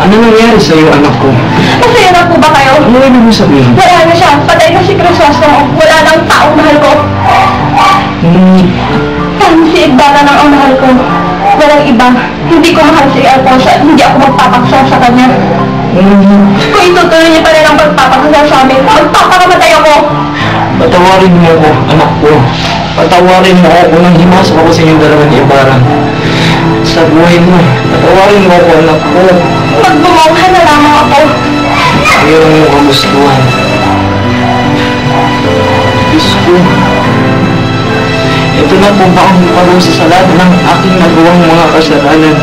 Ano nangyari sa'yo, anak ko? Masaya na po ba kayo? Ano ibig mo sabihin? Wala na siya. Patay na si Crisostomo. Wala nang taong mahal ko. Hmm, Parang si Ibarra lang ang mahal ko. Walang iba. Hindi ko mahal si Alfonso at hindi ako magpapaksa sa kanya. hmm, Kung itutuloy niya pa rin ang pagpapaksa sa amin, magpapakamatay ako. patawarin mo ako, anak ko. Patawarin mo ako kung nang himasok ako sa inyong dalawa ni Ibarra. Sa buhay mo, patawarin mo ako, anak ko. Magbumangha na lamang ako. Ayaw mo kagustuhan. Diyos ko. Ito na po ba ang parusa sa lahat ng aking nagawang mga kasalanan?